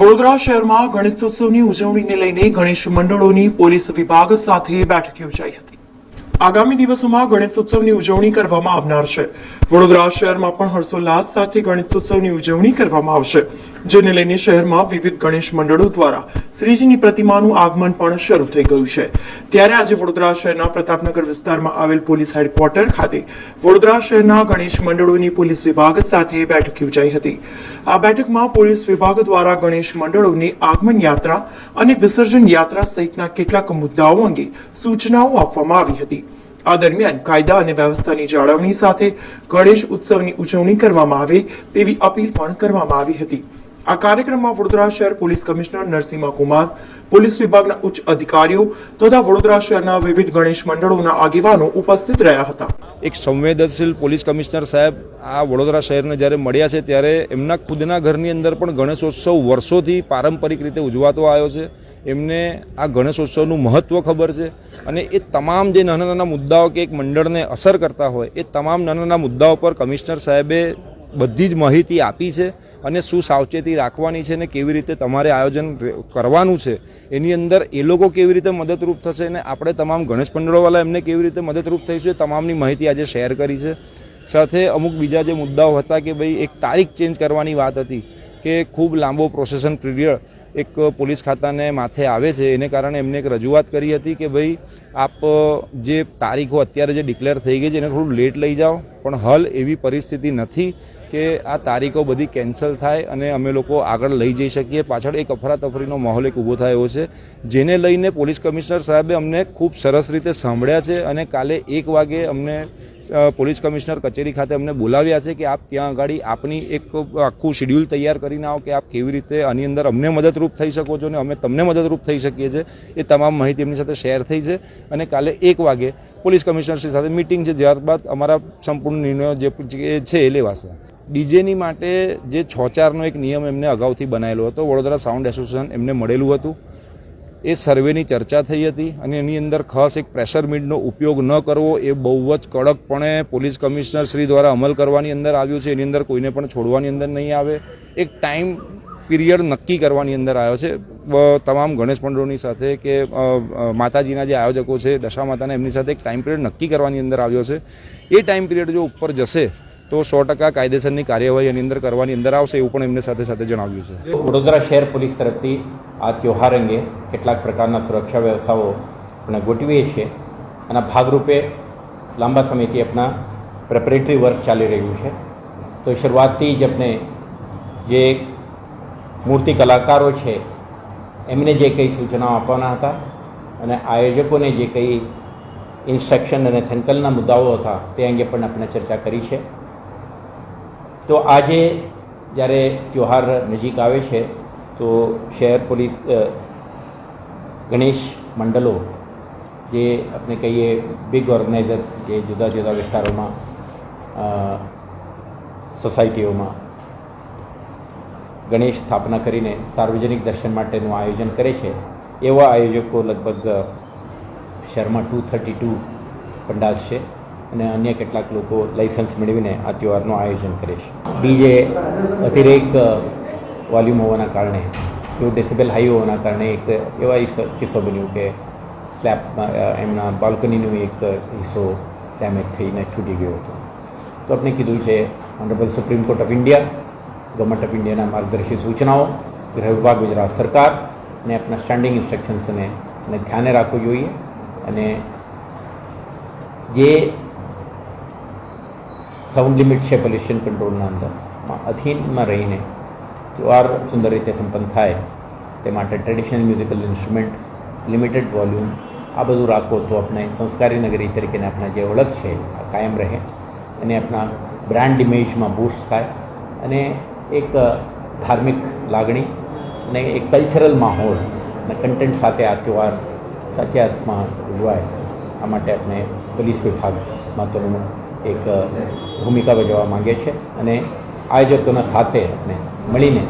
વડોદરા શહેરમાં ગણેશોત્સવની ઉજવણીને લઈને ગણેશ મંડળોની પોલીસ વિભાગ સાથે બેઠક યોજાઈ હતી. આગામી દિવસોમાં ગણેશોત્સવની ઉજવણી કરવામાં આવનાર છે. વડોદરા શહેરમાં પણ હર્ષોલ્લાસ સાથે ગણેશોત્સવની ઉજવણી કરવામાં આવશે. જેને લઈને શહેરમાં વિવિધ ગણેશ મંડળો દ્વારા શ્રીજીની પ્રતિમાનું આગમન પણ શરૂ થઈ ગયું છે. ત્યારે આજે વડોદરા શહેરના પ્રતાપનગર વિસ્તારમાં આવેલ પોલીસ હેડક્વાર્ટર ખાતે વડોદરા શહેરના ગણેશ મંડળોની પોલીસ વિભાગ સાથે બેઠક યોજાઈ હતી. આ બેઠકમાં પોલીસ વિભાગ દ્વારા ગણેશ મંડળોની આગમન યાત્રા અને વિસર્જન યાત્રા સહિતના કેટલાક મુદ્દાઓ અંગે સૂચનાઓ આપવામાં આવી હતી. આ દરમિયાન કાયદા અને વ્યવસ્થાની જાળવણી સાથે ગણેશ ઉત્સવની ઉજવણી કરવામાં આવે તેવી અપીલ પણ કરવામાં આવી હતી. આ કાર્યક્રમમાં વડોદરા શહેર police commissioner Narsinh Kumar, police વિભાગના ઉચ્ચ અધિકારીઓ તથા વડોદરા શહેરના વિવિધ ગણેશ મંડળોના આગેવાનો ઉપસ્થિત રહ્યા હતા. એક સંવેદનશીલ પોલીસ કમિશનર સાહેબ આ વડોદરા શહેરને જ્યારે મળ્યા છે ત્યારે એમના ખુદના ઘરની અંદર પણ ગણેશોત્સવ વર્ષોથી પારંપરિક રીતે ઉજવાતો આવ્યો છે. એમને આ ગણેશોત્સવનું મહત્ત્વ ખબર છે અને એ તમામ જે નાના નાના મુદ્દાઓ કે એક મંડળને અસર કરતા હોય, એ તમામ નાના નાના મુદ્દાઓ પર કમિશનર સાહેબે બધી જ માહિતી આપી છે અને શું સાવચેતી રાખવાની છે ને કેવી રીતે તમારે આયોજન કરવાનું છે, એની અંદર એ લોકો કેવી રીતે મદદરૂપ થશે ને આપણે તમામ ગણેશ પંડળોવાલા એમને કેવી રીતે મદદરૂપ થઈશું એ તમામની માહિતી આજે શેર કરી છે. સાથે અમુક બીજા જે મુદ્દાઓ હતા કે ભાઈ એક તારીખ ચેન્જ કરવાની વાત હતી કે ખૂબ લાંબો પ્રોસેસન પીરિયડ એક પોલીસ ખાતાને માથે આવે છે, એને કારણે એમને એક રજૂઆત કરી હતી કે ભાઈ આપ જે તારીખો અત્યારે જે ડિક્લેર થઈ ગઈ છે એને થોડું લેટ લઈ જાઓ. પણ હાલ એવી પરિસ્થિતિ નથી કે આ તારીખો બધી કેન્સલ થાય અને અમે લોકો આગળ લઈ જઈ શકીએ. પાછળ એક અફરાતફરીનો માહોલ એક ઊભો થયો છે, જેને લઈને પોલીસ કમિશનર સાહેબે અમને ખૂબ સરસ રીતે સાંભળ્યા છે અને કાલે એક વાગે અમને પોલીસ કમિશનર કચેરી ખાતે અમને બોલાવ્યા છે કે આપ ત્યાં આગળ આપની એક આખું શેડ્યુલ તૈયાર કરીને આવો કે આપ કેવી રીતે આની અંદર અમને મદદરૂપ થઈ શકો છો અને અમે તમને મદદરૂપ થઈ શકીએ છીએ. એ તમામ માહિતી એમની સાથે શેર થઈ છે અને કાલે એક વાગે પોલીસ કમિશનરશ્રી સાથે મિટિંગ છે. ત્યારબાદ અમારા સંપૂર્ણ નિર્ણયો જે છે એ લેવાશે. ડીજેની માટે જે છ ચારનો એક નિયમ એમને અગાઉથી બનાવેલો હતો, વડોદરા સાઉન્ડ એસોસિએશન એમને મળેલું હતું. એ સર્વેની ચર્ચા થઈ હતી અને એની અંદર ખાસ એક પ્રેશર મીડનો ઉપયોગ ન કરવો એ બહુ જ કડકપણે પોલીસ કમિશનર શ્રી દ્વારા અમલ કરવાની અંદર આવ્યું છે. એની અંદર કોઈને પણ છોડવાની અંદર નહીં આવે. એક ટાઈમ પીરિયડ નક્કી કરવાની અંદર આવ્યો છે. તમામ ગણેશ મંડળોની સાથે કે માતાજીના જે આયોજકો છે, દશા માતાના, એમની સાથે એક ટાઈમ પિરિયડ નક્કી કરવાની અંદર આવ્યો છે. એ ટાઈમ પિરિયડ જો ઉપર જશે, તો સો ટકા કાયદેસરની કાર્યવાહી એની અંદર કરવાની અંદર આવશે એવું પણ એમને સાથે સાથે જણાવ્યું છે. વડોદરા શહેર પોલીસ તરફથી આ ત્યોહાર અંગે કેટલાક પ્રકારના સુરક્ષા વ્યવસ્થાઓ આપણે ગોઠવીએ છીએ અને ભાગરૂપે લાંબા સમયથી આપણા પ્રેપરેટરી વર્ક ચાલી રહ્યું છે. તો શરૂઆતથી જ આપણે જે મૂર્તિ કલાકારો છે એમને જે કંઈ સૂચનાઓ આપવાના હતા અને આયોજકોને જે કંઈ ઇન્સ્ટ્રક્શન અને થેન્કલના મુદ્દાઓ હતા તે અંગે પણ આપણે ચર્ચા કરી છે. તો આજે જ્યારે ત્યોહાર નજીક આવે છે, તો શહેર પોલીસ ગણેશ મંડળો જે આપણે કહીએ બિગ ઓર્ગેનાઇઝર્સ જે જુદા જુદા વિસ્તારોમાં સોસાયટીઓમાં ગણેશ સ્થાપના કરીને સાર્વજનિક દર્શન માટેનું આયોજન કરે છે. એવા આયોજકો લગભગ શહેરમાં ટુ થર્ટી ટુ પંડાલ છે અને અન્ય કેટલાક લોકો લાઇસન્સ મેળવીને આ તહેવારનું આયોજન કરે છે. ડીજે અતિરેક વોલ્યુમ હોવાના કારણે તેઓ ડેસિબલ હાઈ હોવાના કારણે એક એવા કિસ્સો- બન્યો કે સ્લેબમાં એમના બાલ્કનીનો એક હિસ્સો ડેમેજ થઈને છૂટી ગયો હતો. તો આપણે કીધું છે honourable supreme court of India government of ઇન્ડિયાના માર્ગદર્શી સૂચનાઓ, ગૃહ વિભાગ, ગુજરાત સરકાર અને આપણા સ્ટેન્ડિંગ ઇન્સ્ટ્રક્શન્સને અને ધ્યાને રાખવું જોઈએ અને જે સાઉન્ડ લિમિટ છે પોલ્યુશન કંટ્રોલના અંદરમાં અધીનમાં રહીને ત્યોહાર સુંદર રીતે સંપન્ન થાય, તે માટે traditional musical instrument limited volume આ બધું રાખો તો આપણે સંસ્કારી નગરી તરીકેને આપણા જે ઓળખ છે, આ કાયમ રહે અને આપણા બ્રાન્ડ ઇમેજમાં બૂસ્ટ થાય અને એક ધાર્મિક લાગણી અને એક કલ્ચરલ માહોલ અને કન્ટેન્ટ સાથે આ તહેવાર સાચા અર્થમાં ઉજવાય. આ માટે આપણે પોલીસ વિભાગ મહત્વનું એક ભૂમિકા ભજવવા માગીએ છીએ અને આયોજકોના સાથે આપણે મળીને